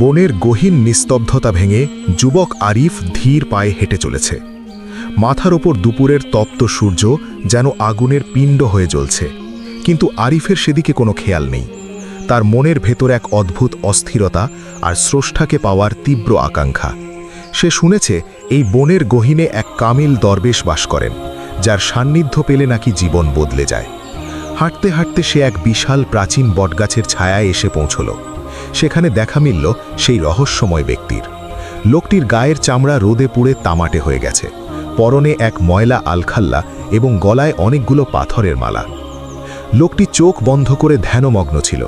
বনের গহীন নিস্তব্ধতা ভেঙে যুবক আরিফ ধীর পায়ে হেঁটে চলেছে। মাথার ওপর দুপুরের তপ্ত সূর্য যেন আগুনের পিণ্ড হয়ে জ্বলছে। কিন্তু আরিফের সেদিকে কোনো খেয়াল নেই। তার মনের ভেতর এক অদ্ভুত অস্থিরতা আর স্রষ্টাকে পাওয়ার তীব্র আকাঙ্ক্ষা। সে শুনেছে এই বনের গহীনে এক কামিল দরবেশ বাস করেন, যার সান্নিধ্য পেলে নাকি জীবন বদলে যায়। হাঁটতে হাঁটতে সে এক বিশাল প্রাচীন বটগাছের ছায়ায় এসে পৌঁছল। সেখানে দেখা মিলল সেই রহস্যময় ব্যক্তির। লোকটির গায়ের চামড়া রোদে পুড়ে তামাটে হয়ে গেছে। পরনে এক ময়লা আলখাল্লা এবং গলায় অনেকগুলো পাথরের মালা। লোকটি চোখ বন্ধ করে ধ্যানমগ্ন ছিল।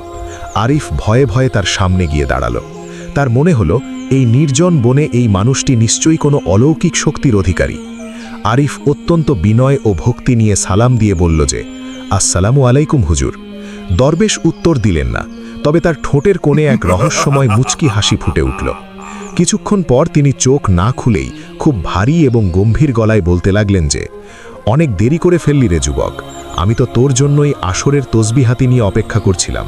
আরিফ ভয়ে ভয়ে তার সামনে গিয়ে দাঁড়াল। তার মনে হলো, এই নির্জন বনে এই মানুষটি নিশ্চয়ই কোনো অলৌকিক শক্তির অধিকারী। আরিফ অত্যন্ত বিনয় ও ভক্তি নিয়ে সালাম দিয়ে বলল যে, আসসালামু আলাইকুম হুজুর। দরবেশ উত্তর দিলেন না। তবে তার ঠোঁটের কোণে এক রহস্যময় মুচকি হাসি ফুটে উঠল। কিছুক্ষণ পর তিনি চোখ না খুলেই খুব ভারী এবং গম্ভীর গলায় বলতে লাগলেন যে, অনেক দেরি করে ফেললি রে যুবক। আমি তো তোর জন্যই আসরের তসবি হাতি নিয়ে অপেক্ষা করছিলাম।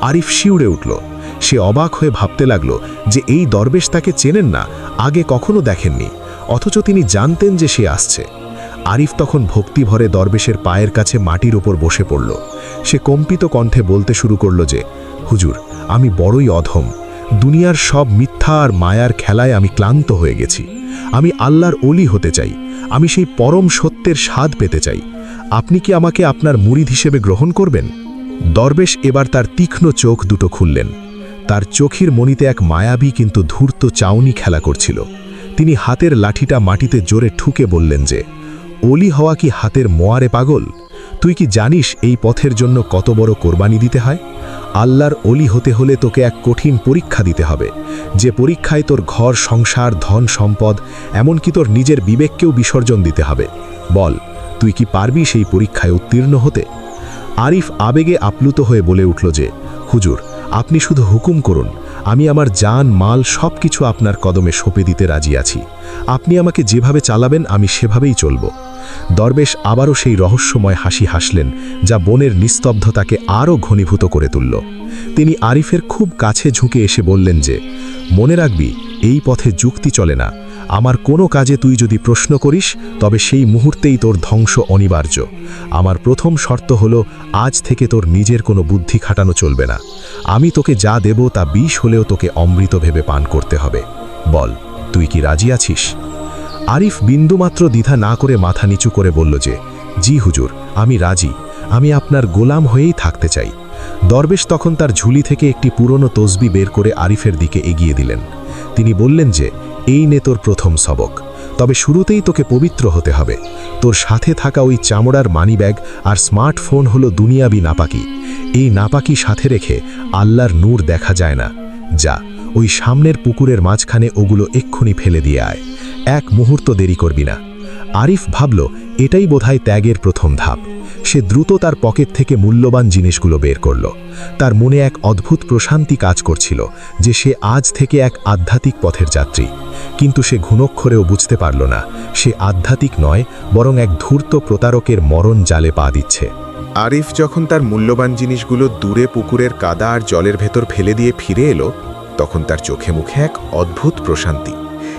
আরিফ শিউড়ে উঠল। সে অবাক হয়ে ভাবতে লাগল যে, এই দরবেশ তাকে চেনেন না, আগে কখনো দেখেননি। অথচ তিনি জানতেন যে সে আসছে। আরিফ তখন ভক্তি ভরে দরবেশের পায়ের কাছে মাটির ওপর বসে পড়ল। সে কম্পিত কণ্ঠে বলতে শুরু করল যে, হুজুর, আমি বড়ই অধম। দুনিয়ার সব মিথ্যা আর মায়ার খেলায় আমি ক্লান্ত হয়ে গেছি। আমি আল্লাহর অলি হতে চাই। আমি সেই পরম সত্যের স্বাদ পেতে চাই। আপনি কি আমাকে আপনার মুরিদ হিসেবে গ্রহণ করবেন? দরবেশ এবার তার তীক্ষ্ণ চোখ দুটো খুললেন। তার চোখের মনিতে এক মায়াবী কিন্তু ধূর্ত চাউনি খেলা করছিল। তিনি হাতের লাঠিটা মাটিতে জোরে ঠুকে বললেন যে অলি হওয়া কি হাতের মোয়ারে পাগল? তুই কি জানিস এই পথের জন্য কত বড় কোরবানি দিতে হয়? আল্লাহর অলি হতে হলে তোকে এক কঠিন পরীক্ষা দিতে হবে। যে পরীক্ষায় তোর ঘর, সংসার, ধন, সম্পদ, এমনকি তোর নিজের বিবেককেও বিসর্জন দিতে হবে। বল, তুই কি পারবি সেই পরীক্ষায় উত্তীর্ণ হতে? আরিফ আবেগে আপ্লুত হয়ে বলে উঠল যে, হুজুর, আপনি শুধু হুকুম করুন, আমি আমার জান, মাল সব কিছু আপনার কদমে সঁপে দিতে রাজি আছি। আপনি আমাকে যেভাবে চালাবেন, আমি সেভাবেই চলব। দরবেশ আবারও সেই রহস্যময় হাসি হাসলেন, যা বনের নিস্তব্ধতাকে আরও ঘনীভূত করে তুলল। তিনি আরিফের খুব কাছে ঝুঁকে এসে বললেন যে, মনে রাখবি, এই পথে যুক্তি চলে না। আমার কোনো কাজে তুই যদি প্রশ্ন করিস, তবে সেই মুহূর্তেই তোর ধ্বংস অনিবার্য। আমার প্রথম শর্ত হলো, আজ থেকে তোর নিজের কোনো বুদ্ধি খাটানো চলবে না। আমি তোকে যা দেব তা বিষ হলেও তোকে অমৃত ভেবে পান করতে হবে। বল, তুই কি রাজি আছিস? আরিফ বিন্দুমাত্র দ্বিধা না করে মাথা নিচু করে বলল যে, জি হুজুর, আমি রাজি। আমি আপনার গোলাম হয়েই থাকতে চাই। দরবেশ তখন তার ঝুলি থেকে একটি পুরনো তসবি বের করে আরিফের দিকে এগিয়ে দিলেন। তিনি বললেন যে, এই নে তোর প্রথম সবক। তবে শুরুতেই তোকে পবিত্র হতে হবে। তোর সাথে থাকা ওই চামড়ার মানিব্যাগ আর স্মার্টফোন হলো দুনিয়াবি নাপাকি। এই নাপাকি সাথে রেখে আল্লাহর নূর দেখা যায় না। যা, ওই সামনের পুকুরের মাঝখানে ওগুলো এক্ষুনি ফেলে দিয়ে আয়। এক মুহূর্ত দেরি করবি না। আরিফ ভাবল, এটাই বোধহয় ত্যাগের প্রথম ধাপ। সে দ্রুত তার পকেট থেকে মূল্যবান জিনিসগুলো বের করল। তার মনে এক অদ্ভুত প্রশান্তি কাজ করছিল যে সে আজ থেকে এক আধ্যাত্মিক পথের যাত্রী। কিন্তু সে ঘুণক্ষরেও বুঝতে পারল না, সে আধ্যাত্মিক নয়, বরং এক ধূর্ত প্রতারকের মরণ জালে পা দিচ্ছে। আরিফ যখন তার মূল্যবান জিনিসগুলো দূরে পুকুরের কাদা আর জলের ভেতর ফেলে দিয়ে ফিরে এলো, তখন তার চোখে মুখে এক অদ্ভুত প্রশান্তি।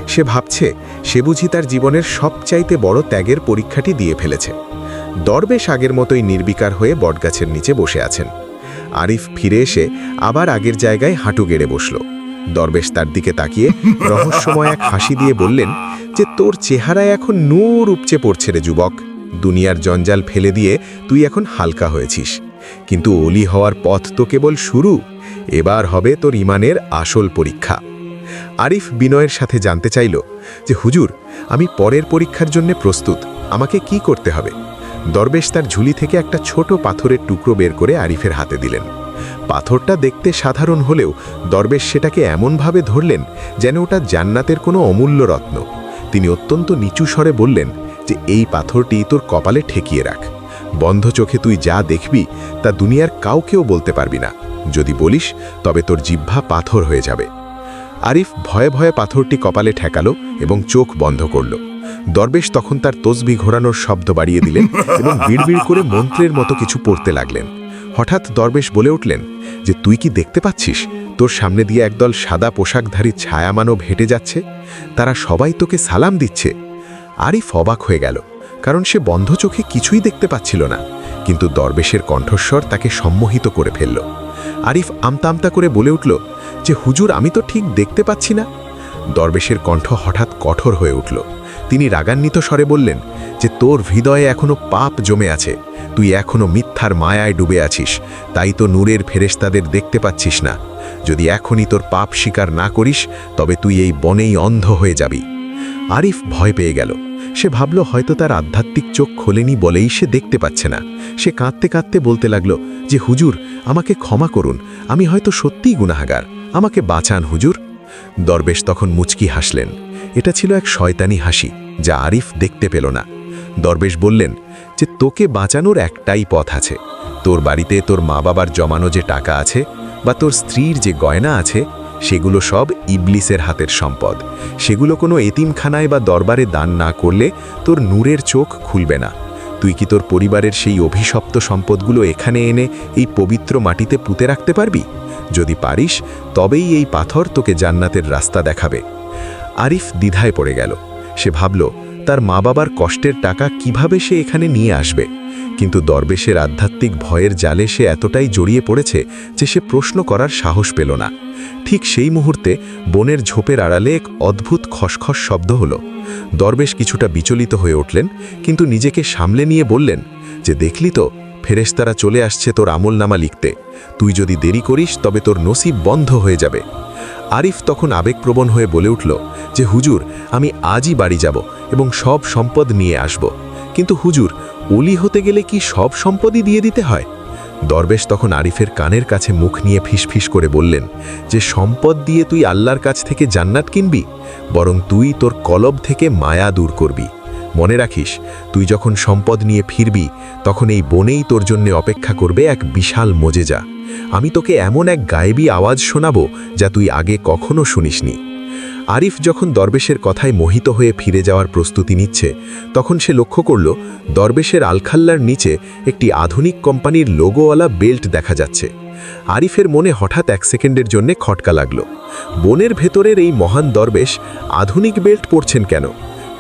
সে ভাবছে, সে বুঝি তার জীবনের সবচাইতে বড় ত্যাগের পরীক্ষাটি দিয়ে ফেলেছে। দরবেশ আগের মতোই নির্বিকার হয়ে বটগাছের নিচে বসে আছেন। আরিফ ফিরে এসে আবার আগের জায়গায় হাঁটু গেড়ে বসল। দরবেশ তার দিকে তাকিয়ে রহস্যময় এক হাসি দিয়ে বললেন, যে তোর চেহারায় এখন নূর উপচে পড়ছে রে যুবক। দুনিয়ার জঞ্জাল ফেলে দিয়ে তুই এখন হালকা হয়েছিস। কিন্তু অলি হওয়ার পথ তো কেবল শুরু। এবার হবে তোর ইমানের আসল পরীক্ষা। আরিফ বিনয়ের সাথে জানতে চাইল যে, হুজুর, আমি পরের পরীক্ষার জন্য প্রস্তুত। আমাকে কি করতে হবে? দরবেশ তার ঝুলি থেকে একটা ছোট পাথরের টুকরো বের করে আরিফের হাতে দিলেন। পাথরটা দেখতে সাধারণ হলেও দরবেশ সেটাকে এমনভাবে ধরলেন যেন ওটা জান্নাতের কোনো অমূল্য রত্ন। তিনি অত্যন্ত নিচু স্বরে বললেন যে, এই পাথরটি তোর কপালে ঠেকিয়ে রাখ। বন্ধ চোখে তুই যা দেখবি তা দুনিয়ার কাউকেও বলতে পারবি না। যদি বলিস, তবে তোর জিহ্বা পাথর হয়ে যাবে। আরিফ ভয়ে ভয়ে পাথরটি কপালে ঠেকালো এবং চোখ বন্ধ করল। দরবেশ তখন তার তসবি ঘোরানোর শব্দ বাড়িয়ে দিলেন এবং বিড়বিড় করে মন্ত্রের মতো কিছু পড়তে লাগলেন। হঠাৎ দরবেশ বলে উঠলেন, যে তুই কি দেখতে পাচ্ছিস? তোর সামনে দিয়ে একদল সাদা পোশাকধারী ছায়ামানব হেঁটে যাচ্ছে। তারা সবাই তোকে সালাম দিচ্ছে। আরিফ অবাক হয়ে গেল, কারণ সে বন্ধ চোখে কিছুই দেখতে পাচ্ছিল না। কিন্তু দরবেশের কণ্ঠস্বর তাকে সম্মোহিত করে ফেলল। আরিফ আমতা আমতা করে বলে উঠল, যে হুজুর, আমি তো ঠিক দেখতে পাচ্ছি না। দরবেশের কণ্ঠ হঠাৎ কঠোর হয়ে উঠল। তিনি রাগান্বিত স্বরে বললেন, যে তোর হৃদয়ে এখনও পাপ জমে আছে। তুই এখনও মিথ্যার মায়ায় ডুবে আছিস। তাই তো নূরের ফেরেশতাদের দেখতে পাচ্ছিস না। যদি এখনই তোর পাপ স্বীকার না করিস, তবে তুই এই বনেই অন্ধ হয়ে যাবি। আরিফ ভয় পেয়ে গেল। সে ভাবল হয়তো তার আধ্যাত্মিক চোখ খোলেনি বলেই সে দেখতে পাচ্ছে না। সে কাঁদতে কাঁদতে বলতে লাগল, যে হুজুর, আমাকে ক্ষমা করুন, আমি হয়তো সত্যিই গুনাহাগার, আমাকে বাঁচান হুজুর? দরবেশ তখন মুচকি হাসলেন। এটা ছিল এক শয়তানি হাসি, যা আরিফ দেখতে পেল না। দরবেশ বললেন, যে তোকে বাঁচানোর একটাই পথ আছে, তোর বাড়িতে তোর মা বাবার জমানো যে টাকা আছে, বা তোর স্ত্রীর যে গয়না আছে সেগুলো সব ইবলিসের হাতের সম্পদ। সেগুলো কোনো এতিমখানায় বা দরবারে দান না করলে তোর নূরের চোখ খুলবে না। তুই কি তোর পরিবারের সেই অভিশপ্ত সম্পদগুলো এখানে এনে এই পবিত্র মাটিতে পুঁতে রাখতে পারবি? যদি পারিস, তবেই এই পাথর তোকে জান্নাতের রাস্তা দেখাবে। আরিফ দ্বিধায় পড়ে গেল। সে ভাবল তার মা বাবার কষ্টের টাকা কীভাবে সে এখানে নিয়ে আসবে? কিন্তু দরবেশের আধ্যাত্মিক ভয়ের জালে সে এতটাই জড়িয়ে পড়েছে যে সে প্রশ্ন করার সাহস পেল না। ঠিক সেই মুহূর্তে বনের ঝোপের আড়ালে এক অদ্ভুত খসখস শব্দ হলো। দরবেশ কিছুটা বিচলিত হয়ে উঠলেন, কিন্তু নিজেকে সামলে নিয়ে বললেন, যে দেখলি তো, ফেরেশতারা চলে আসছে তোর আমলনামা লিখতে। তুই যদি দেরি করিস, তবে তোর নসিব বন্ধ হয়ে যাবে। আরিফ তখন আবেগপ্রবণ হয়ে বলে উঠল যে, হুজুর, আমি আজই বাড়ি যাব এবং সব সম্পদ নিয়ে আসব। কিন্তু হুজুর, ওলি হতে গেলে কি সব সম্পদই দিয়ে দিতে হয়? দরবেশ তখন আরিফের কানের কাছে মুখ নিয়ে ফিসফিস করে বললেন, যে, সম্পদ দিয়ে তুই আল্লাহর কাছ থেকে জান্নাত কিনবি, বরং তুই তোর কলব থেকে মায়া দূর করবি। মনে রাখিস, তুই যখন সম্পদ নিয়ে ফিরবি, তখন এই বনেই তোর জন্য অপেক্ষা করবে এক বিশাল মজেজা। আমি তোকে এমন এক গায়েবী আওয়াজ শোনাবো যা তুই আগে কখনো শুনিসনি। আরিফ যখন দরবেশের কথায় মোহিত হয়ে ফিরে যাওয়ার প্রস্তুতি নিচ্ছে, তখন সে লক্ষ্য করল, দরবেশের আলখাল্লার নিচে একটি আধুনিক কোম্পানির লোগোওয়ালা বেল্ট দেখা যাচ্ছে। আরিফের মনে হঠাৎ এক সেকেন্ডের জন্য খটকা লাগল। বনের ভেতরের এই মহান দরবেশ আধুনিক বেল্ট পরছেন কেন?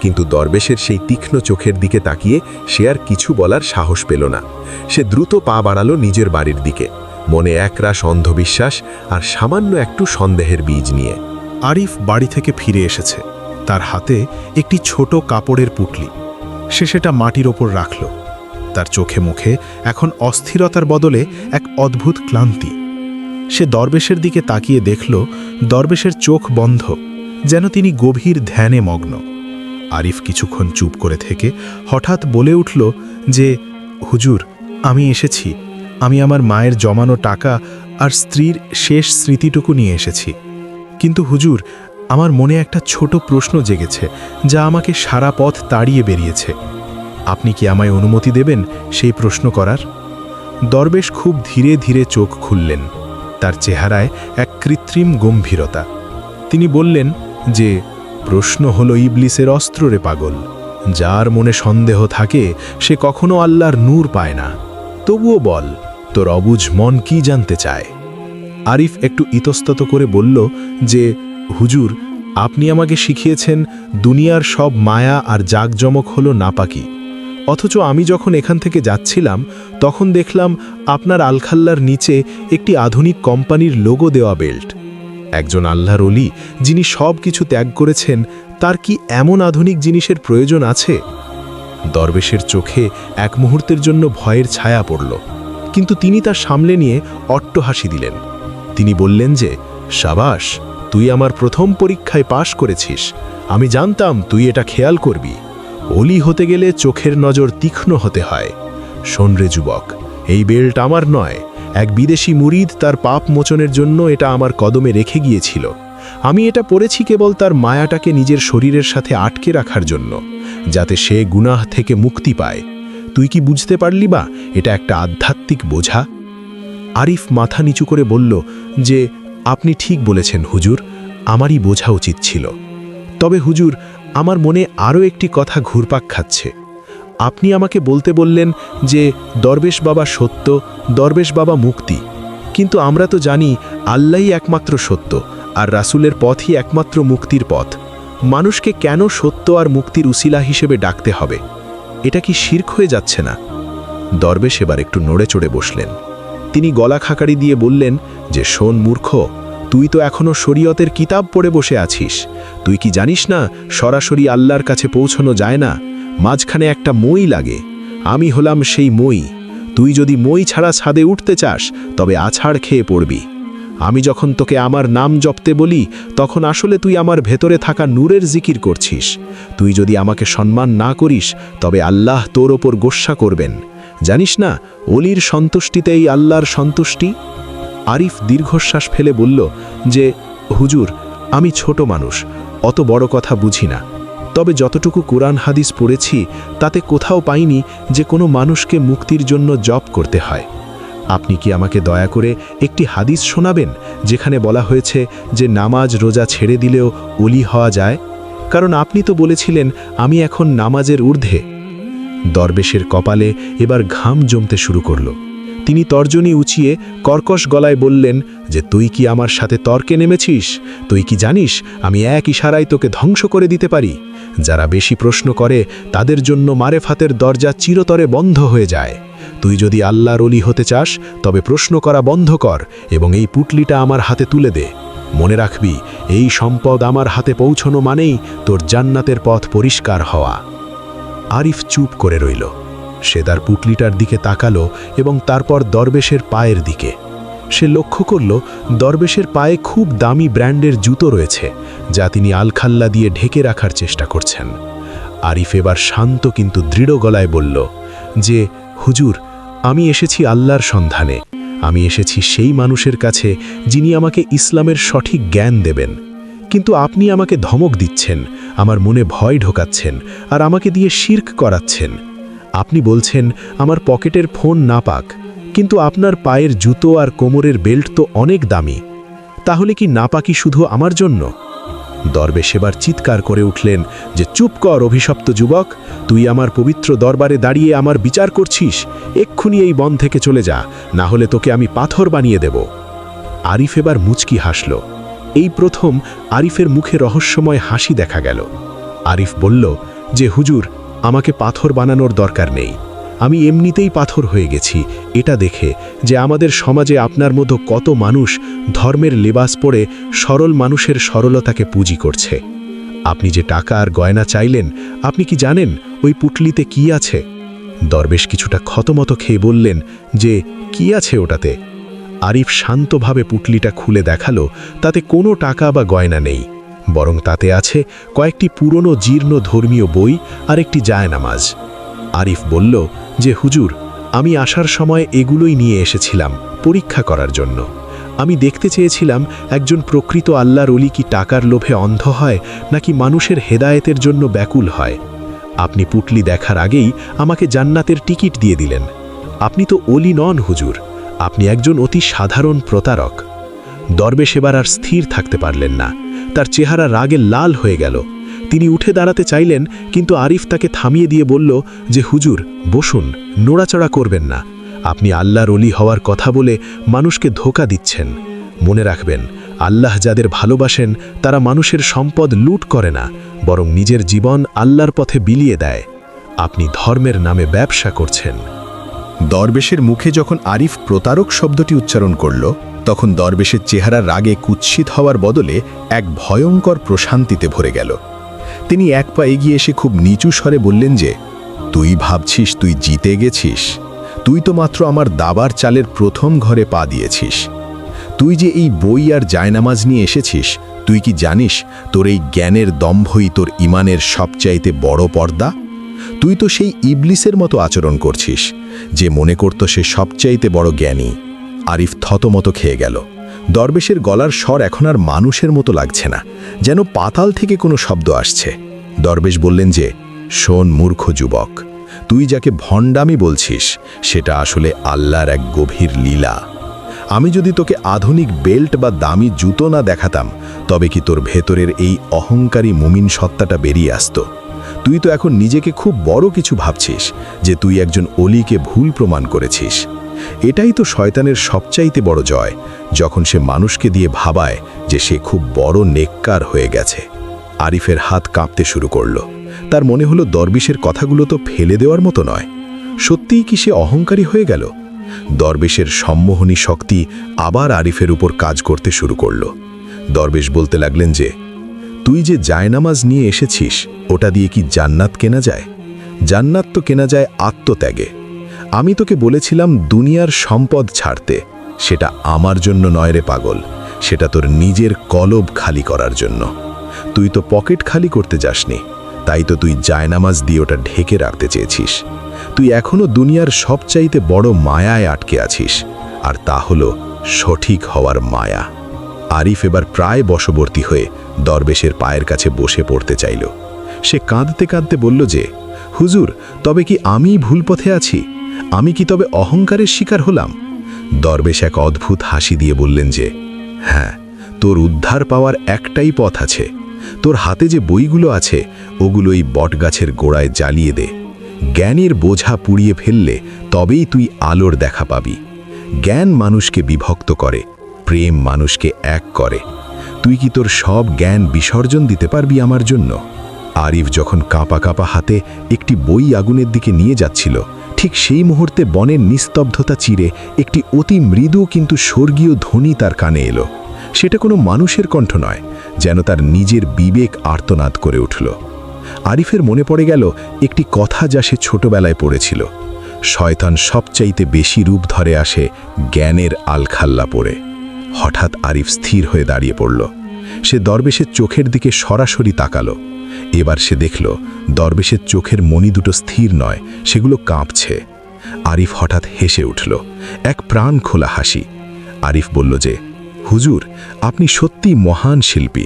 কিন্তু দরবেশের সেই তীক্ষ্ণ চোখের দিকে তাকিয়ে সে আর কিছু বলার সাহস পেল না। সে দ্রুত পা বাড়ালো নিজের বাড়ির দিকে। মনে একরাশ অন্ধবিশ্বাস আর সামান্য একটু সন্দেহের বীজ নিয়ে। আরিফ বাড়ি থেকে ফিরে এসেছে। তার হাতে একটি ছোট কাপড়ের পুটলি। সে সেটা মাটির ওপর রাখল। তার চোখে মুখে এখন অস্থিরতার বদলে এক অদ্ভুত ক্লান্তি। সে দরবেশের দিকে তাকিয়ে দেখল, দরবেশের চোখ বন্ধ, যেন তিনি গভীর ধ্যানে মগ্ন। আরিফ কিছুক্ষণ চুপ করে থেকে হঠাৎ বলে উঠল যে, হুজুর, আমি এসেছি। আমি আমার মায়ের জমানো টাকা আর স্ত্রীর শেষ স্মৃতিটুকু নিয়ে এসেছি। কিন্তু হুজুর, আমার মনে একটা ছোট প্রশ্ন জেগেছে যা আমাকে সারা পথ তাড়িয়ে বেরিয়েছে। আপনি কি আমায় অনুমতি দেবেন সেই প্রশ্ন করার? দরবেশ খুব ধীরে ধীরে চোখ খুললেন। তার চেহারায় এক কৃত্রিম গম্ভীরতা। তিনি বললেন যে প্রশ্ন হলো ইবলিসের অস্ত্র রে পাগল। যার মনে সন্দেহ থাকে, সে কখনো আল্লাহর নূর পায় না। তবুও বল, তোর অবুঝ মন কি জানতে চায়? আরিফ একটু ইতস্তত করে বলল যে, হুজুর, আপনি আমাকে শিখিয়েছেন দুনিয়ার সব মায়া আর জাকজমক হলো নাপাকি। অথচ আমি যখন এখান থেকে যাচ্ছিলাম, তখন দেখলাম আপনার আলখাল্লার নিচে একটি আধুনিক কোম্পানির লোগো দেওয়া বেল্ট। একজন আল্লাহর অলি যিনি সব কিছু ত্যাগ করেছেন, তার কি এমন আধুনিক জিনিসের প্রয়োজন আছে? দরবেশের চোখে এক মুহূর্তের জন্য ভয়ের ছায়া পড়ল, কিন্তু তিনি তার সামলে নিয়ে অট্টহাসি দিলেন। তিনি বললেন যে, সাবাস, তুই আমার প্রথম পরীক্ষায় পাশ করেছিস। আমি জানতাম তুই এটা খেয়াল করবি। অলি হতে গেলে চোখের নজর তীক্ষ্ণ হতে হয়। শোন রে যুবক, এই বেল্ট আমার নয়। এক বিদেশি মুরিদ তার পাপ মোচনের জন্য এটা আমার কদমে রেখে গিয়েছিল। আমি এটা পড়েছি কেবল তার মায়াটাকে নিজের শরীরের সাথে আটকে রাখার জন্য, যাতে সে গুনাহ থেকে মুক্তি পায়। তুই কি বুঝতে পারলি বা, এটা একটা আধ্যাত্মিক বোঝা? আরিফ মাথা নিচু করে বলল যে, আপনি ঠিক বলেছেন হুজুর, আমারই বোঝা উচিত ছিল। তবে হুজুর, আমার মনে আরও একটি কথা ঘুরপাক খাচ্ছে। আপনি আমাকে বলতে বললেন যে, দরবেশ বাবা সত্য, দরবেশ বাবা মুক্তি। কিন্তু আমরা তো জানি, আল্লাহই একমাত্র সত্য, আর রাসুলের পথই একমাত্র মুক্তির পথ। মানুষকে কেন সত্য আর মুক্তির উসিলা হিসেবে ডাকতে হবে? এটা কি শির্ক হয়ে যাচ্ছে না? দরবেশ এবার একটু নড়ে চড়ে বসলেন। তিনি গলা খাকারি দিয়ে বললেন যে, শোন মূর্খ, তুই তো এখনও শরীয়তের কিতাব পড়ে বসে আছিস। তুই কি জানিস না, সরাসরি আল্লাহর কাছে পৌঁছানো যায় না? মাঝখানে একটা মই লাগে। আমি হলাম সেই মই। তুই যদি মই ছাড়া ছাদে উঠতে চাস, তবে আছাড় খেয়ে পড়বি। আমি যখন তোকে আমার নাম জপতে বলি, তখন আসলে তুই আমার ভেতরে থাকা নূরের জিকির করছিস। তুই যদি আমাকে সম্মান না করিস, তবে আল্লাহ তোর ওপর গোস্সা করবেন। জানিস না, অলির সন্তুষ্টিতেই আল্লাহর সন্তুষ্টি? আরিফ দীর্ঘশ্বাস ফেলে বলল যে, হুজুর, আমি ছোট মানুষ, অত বড় কথা বুঝি না। তবে যতটুকু কোরআন হাদিস পড়েছি, তাতে কোথাও পাইনি যে কোনো মানুষকে মুক্তির জন্য জপ করতে হয়। আপনি কি আমাকে দয়া করে একটি হাদিস শোনাবেন, যেখানে বলা হয়েছে যে নামাজ রোজা ছেড়ে দিলেও অলি হওয়া যায়? কারণ আপনি তো বলেছিলেন, আমি এখন নামাজের ঊর্ধ্বে। দরবেশের কপালে এবার ঘাম জমতে শুরু করল। তিনি তর্জনী উঁচিয়ে কর্কশ গলায় বললেন, যে তুই কি আমার সাথে তর্কে নেমেছিস? তুই কি জানিস, আমি এক ইশারায় তোকে ধ্বংস করে দিতে পারি? যারা বেশি প্রশ্ন করে, তাদের জন্য মারেফাতের দরজা চিরতরে বন্ধ হয়ে যায়। তুই যদি আল্লাহর অলি হতে চাস, তবে প্রশ্ন করা বন্ধ কর এবং এই পুটলিটা আমার হাতে তুলে দে। মনে রাখবি, এই সম্পদ আমার হাতে পৌঁছনো মানেই তোর জান্নাতের পথ পরিষ্কার হওয়া। আরিফ চুপ করে রইল। সে তার পুটলিটার দিকে তাকালো এবং তারপর দরবেশের পায়ের দিকে। সে লক্ষ্য করল, দরবেশের পায়ে খুব দামি ব্র্যান্ডের জুতো রয়েছে, যা তিনি আলখাল্লা দিয়ে ঢেকে রাখার চেষ্টা করছেন। আরিফ এবার শান্ত কিন্তু দৃঢ় গলায় বলল, যে, হুজুর, আমি এসেছি আল্লাহর সন্ধানে। আমি এসেছি সেই মানুষের কাছে যিনি আমাকে ইসলামের সঠিক জ্ঞান দেবেন। কিন্তু আপনি আমাকে ধমক দিচ্ছেন, আমার মনে ভয় ঢোকাচ্ছেন, আর আমাকে দিয়ে শির্ক করাচ্ছেন। আপনি বলছেন, আমার পকেটের ফোন না পাক কিন্তু আপনার পায়ের জুতো আর কোমরের বেল্ট তো অনেক দামি। তাহলে কি নাপাকি শুধু আমার জন্য? দরবেশ এবার চিৎকার করে উঠলেন যে, চুপ কর অভিশপ্ত যুবক, তুই আমার পবিত্র দরবারে দাঁড়িয়ে আমার বিচার করছিস। এক্ষুনি এই বন থেকে চলে যা, না হলে তোকে আমি পাথর বানিয়ে দেব। আরিফ এবার মুচকি হাসল। এই প্রথম আরিফের মুখে রহস্যময় হাসি দেখা গেল। আরিফ বলল, যে হুজুর, আমাকে পাথর বানানোর দরকার নেই। আমি এমনিতেই পাথর হয়ে গেছি। এটা দেখে যে আমাদের সমাজে আপনার মতো কত মানুষ ধর্মের লেবাস পরে সরল মানুষের সরলতাকে পুঁজি করছে। আপনি যে টাকা আর গয়না চাইলেন, আপনি কি জানেন ওই পুটলিতে কি আছে? দরবেশ কিছুটা ক্ষতমত খেয়ে বললেন যে, কি আছে ওটাতে? আরিফ শান্তভাবে পুটলিটা খুলে দেখাল, তাতে কোনো টাকা বা গয়না নেই। বরং তাতে আছে কয়েকটি পুরনো, জীর্ণ ধর্মীয় বই আর একটি জায়নামাজ। আরিফ বলল, যে হুজুর, আমি আসার সময় এগুলোই নিয়ে এসেছিলাম পরীক্ষা করার জন্য। আমি দেখতে চেয়েছিলাম একজন প্রকৃত আল্লাহর অলি কি টাকার লোভে অন্ধ হয় নাকি মানুষের হেদায়েতের জন্য ব্যাকুল হয়। আপনি পুটলি দেখার আগেই আমাকে জান্নাতের টিকিট দিয়ে দিলেন। আপনি তো অলি নন হুজুর, আপনি একজন অতি সাধারণ প্রতারক। দরবেশ এবার আর স্থির থাকতে পারলেন না, তার চেহারা রাগে লাল হয়ে গেল। তিনি উঠে দাঁড়াতে চাইলেন, কিন্তু আরিফ তাকে থামিয়ে দিয়ে বলল যে, হুজুর, বসুন, নোড়াচড়া করবেন না। আপনি আল্লাহর অলি হওয়ার কথা বলে মানুষকে ধোকা দিচ্ছেন। মনে রাখবেন, আল্লাহ যাদের ভালোবাসেন, তারা মানুষের সম্পদ লুট করে না, বরং নিজের জীবন আল্লাহর পথে বিলিয়ে দেয়। আপনি ধর্মের নামে ব্যবসা করছেন। দরবেশের মুখে যখন আরিফ প্রতারক শব্দটি উচ্চারণ করল, তখন দরবেশের চেহারা রাগে কুৎসিত হওয়ার বদলে এক ভয়ঙ্কর প্রশান্তিতে ভরে গেল। তিনি এক পা এগিয়ে এসে খুব নিচু স্বরে বললেন যে, তুই ভাবছিস তুই জিতে গেছিস? তুই তো মাত্র আমার দাবার চালের প্রথম ঘরে পা দিয়েছিস। তুই যে এই বই আর জায়নামাজ নিয়ে এসেছিস, তুই কি জানিস তোর এই জ্ঞানের দম্ভই তোর ইমানের সবচাইতে বড় পর্দা? তুই তো সেই ইবলিসের মতো আচরণ করছিস, যে মনে করত সে সবচাইতে বড় জ্ঞানী। আরিফ থতমত খেয়ে গেল। দরবেশের গলার স্বর এখন আর মানুষের মতো লাগছে না, যেন পাতাল থেকে কোনো শব্দ আসছে। দরবেশ বললেন যে, শোন মূর্খ যুবক, তুই যাকে ভণ্ডামি বলছিস, সেটা আসলে আল্লাহর এক গভীর লীলা। আমি যদি তোকে আধুনিক বেল্ট বা দামি জুতো না দেখাতাম, তবে কি তোর ভেতরের এই অহংকারী মুমিন সত্তাটা বেরিয়ে আসত? তুই তো এখন নিজেকে খুব বড় কিছু ভাবছিস, যে তুই একজন অলিকে ভুল প্রমাণ করেছিস। এটাই তো শয়তানের সবচাইতে বড় জয়, যখন সে মানুষকে দিয়ে ভাবায় যে সে খুব বড় নেককার হয়ে গেছে। আরিফের হাত কাঁপতে শুরু করল। তার মনে হলো দরবেশের কথাগুলো তো ফেলে দেওয়ার মতো নয়। সত্যিই কি সে অহংকারী হয়ে গেল? দরবেশের সম্মোহনী শক্তি আবার আরিফের উপর কাজ করতে শুরু করল। দরবেশ বলতে লাগলেন যে, তুই যে জায়নামাজ নিয়ে এসেছিস, ওটা দিয়ে কি জান্নাত কেনা যায়? জান্নাত তো কেনা যায় আত্মত্যাগে। আমি তোকে বলেছিলাম দুনিয়ার সম্পদ ছাড়তে। সেটা আমার জন্য নয় রে পাগল। সেটা তোর নিজের কলব খালি করার জন্য। তুই তো পকেট খালি করতে যাসনি। তাই তো তুই জায়নামাজ দিয়ে ওটা ঢেকে রাখতে চেয়েছিস। তুই এখনও দুনিয়ার সবচাইতে বড় মায়ায় আটকে আছিস। আর তা হলো সঠিক হওয়ার মায়া। আরিফ এবার প্রায় বশবর্তী হয়ে দরবেশের পায়ের কাছে বসে পড়তে চাইল। সে কাঁদতে কাঁদতে বলল যে, হুজুর, তবে কি আমি ভুল পথে আছি? আমি কি তবে অহংকারের শিকার হলাম? দরবেশ এক অদ্ভুত হাসি দিয়ে বললেন যে হ্যাঁ তোর উদ্ধার পাওয়ার একটাই পথ আছে। তোর হাতে যে বইগুলো আছে ওগুলোই বটগাছের গোড়ায় জ্বালিয়ে দে। জ্ঞানের বোঝা পুড়িয়ে ফেললে তবেই তুই আলোর দেখা পাবি। জ্ঞান মানুষকে বিভক্ত করে, প্রেম মানুষকে এক করে। তুই কি তোর সব জ্ঞান বিসর্জন দিতে পারবি আমার জন্য? আরিফ যখন কাঁপা কাঁপা হাতে একটি বই আগুনের দিকে নিয়ে যাচ্ছিল, ঠিক সেই মুহূর্তে বনের নিস্তব্ধতা চিরে একটি অতি মৃদু কিন্তু স্বর্গীয় ধ্বনি তার কানে এলো। সেটা কোনো মানুষের কণ্ঠ নয়, যেন তার নিজের বিবেক আর্তনাদ করে উঠল। আরিফের মনে পড়ে গেল একটি কথা যা সে ছোটবেলায় পড়েছিল, শয়তান সবচাইতে বেশি রূপ ধরে আসে জ্ঞানের আলখাল্লা পড়ে। হঠাৎ আরিফ স্থির হয়ে দাঁড়িয়ে পড়ল। সে দরবেশের চোখের দিকে সরাসরি তাকালো। এবার সে দেখল, দরবেশের চোখের মণি দুটো স্থির নয়, সেগুলো কাঁপছে। আরিফ হঠাৎ হেসে উঠল, এক প্রাণ খোলা হাসি। আরিফ বলল যে, হুজুর, আপনি সত্যি মহান শিল্পী।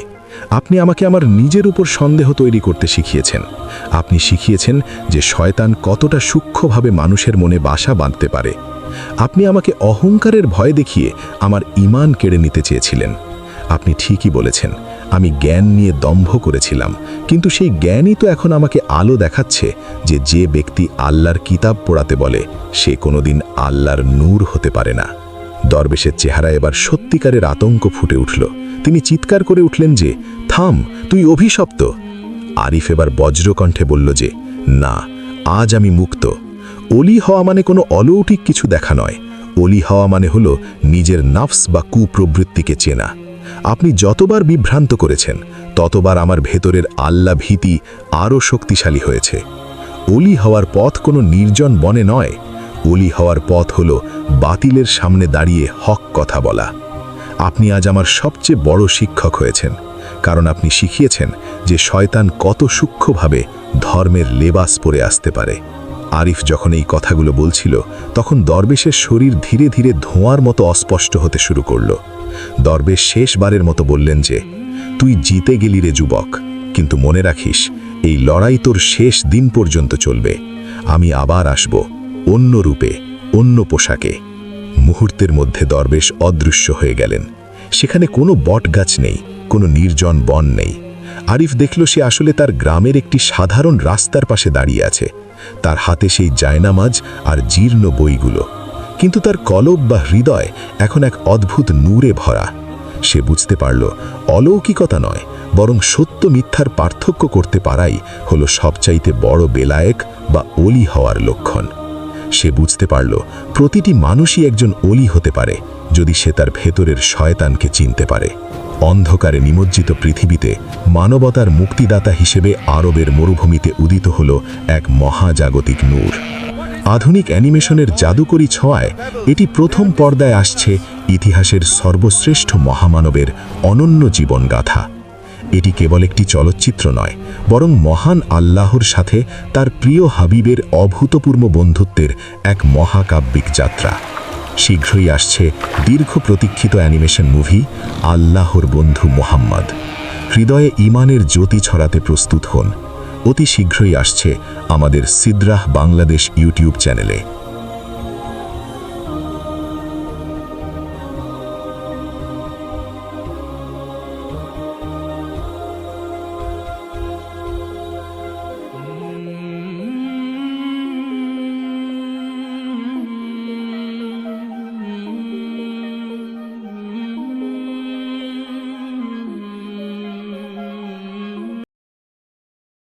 আপনি আমাকে আমার নিজের উপর সন্দেহ তৈরি করতে শিখিয়েছেন। আপনি শিখিয়েছেন যে শয়তান কতটা সূক্ষ্মভাবে মানুষের মনে বাসা বাঁধতে পারে। আপনি আমাকে অহংকারের ভয় দেখিয়ে আমার ইমান কেড়ে নিতে চেয়েছিলেন। আপনি ঠিকই বলেছেন। আমি জ্ঞান নিয়ে দম্ভ করেছিলাম, কিন্তু সেই জ্ঞানই তো এখন আমাকে আলো দেখাচ্ছে যে যে ব্যক্তি আল্লাহর কিতাব পড়াতে বলে, সে কোনোদিন আল্লাহর নূর হতে পারে না। দরবেশের চেহারা এবার সত্যিকারের আতঙ্ক ফুটে উঠল। তিনি চিৎকার করে উঠলেন যে, থাম, তুই অভিশপ্ত। আরিফ এবার বজ্রকণ্ঠে বলল যে, না, আজ আমি মুক্ত। অলি হওয়া মানে কোনো অলৌকিক কিছু দেখা নয়। অলি হওয়া মানে হলো নিজের নাফস বা কুপ্রবৃত্তিকে চেনা। আপনি যতবার বিভ্রান্ত করেছেন, ততবার আমার ভেতরের আল্লা ভীতি আরও শক্তিশালী হয়েছে। অলি হওয়ার পথ কোনো নির্জন বনে নয়। অলি হওয়ার পথ হল বাতিলের সামনে দাঁড়িয়ে হক কথা বলা। আপনি আজ আমার সবচেয়ে বড় শিক্ষক হয়েছেন, কারণ আপনি শিখিয়েছেন যে শয়তান কত সূক্ষ্মভাবে ধর্মের লেবাস পরে আসতে পারে। আরিফ যখন এই কথাগুলো বলছিল, তখন দরবেশের শরীর ধীরে ধীরে ধোঁয়ার মতো অস্পষ্ট হতে শুরু করল। দরবেশ শেষবারের মতো বললেন যে, তুই জিতে গেলি রে যুবক, কিন্তু মনে রাখিস, এই লড়াই তোর শেষ দিন পর্যন্ত চলবে। আমি আবার আসব অন্য রূপে, অন্য পোশাকে। মুহূর্তের মধ্যে দরবেশ অদৃশ্য হয়ে গেলেন। সেখানে কোনো বটগাছ নেই, কোনো নির্জন বন নেই। আরিফ দেখল সে আসলে তার গ্রামের একটি সাধারণ রাস্তার পাশে দাঁড়িয়ে আছে। তার হাতে সেই জায়নামাজ আর জীর্ণ বইগুলো। কিন্তু তার কলব বা হৃদয় এখন এক অদ্ভুত নূরে ভরা। সে বুঝতে পারল, অলৌকিকতা নয়, বরং সত্য মিথ্যার পার্থক্য করতে পারাই হলো সবচাইতে বড় বেলায়েক বা অলি হওয়ার লক্ষণ। সে বুঝতে পারল, প্রতিটি মানুষই একজন অলি হতে পারে, যদি সে তার ভেতরের শয়তানকে চিনতে পারে। অন্ধকারে নিমজ্জিত পৃথিবীতে মানবতার মুক্তিদাতা হিসেবে আরবের মরুভূমিতে উদিত হল এক মহাজাগতিক নূর। আধুনিক অ্যানিমেশনের জাদুকরী ছোঁয়ায় এটি প্রথম পর্দায় আসছে ইতিহাসের সর্বশ্রেষ্ঠ মহামানবের অনন্য জীবনগাথা। এটি কেবল একটি চলচ্চিত্র নয়, বরং মহান আল্লাহর সাথে তার প্রিয় হাবিবের অভূতপূর্ব বন্ধুত্বের এক মহাকাব্যিক যাত্রা। শীঘ্রই আসছে দীর্ঘ প্রতীক্ষিত অ্যানিমেশন মুভি, আল্লাহর বন্ধু মোহাম্মদ। হৃদয়ে ইমানের জ্যোতি ছড়াতে প্রস্তুত হন। অতি শীঘ্রই আসছে আমাদের সিদ্রাহ বাংলাদেশ ইউটিউব চ্যানেলে।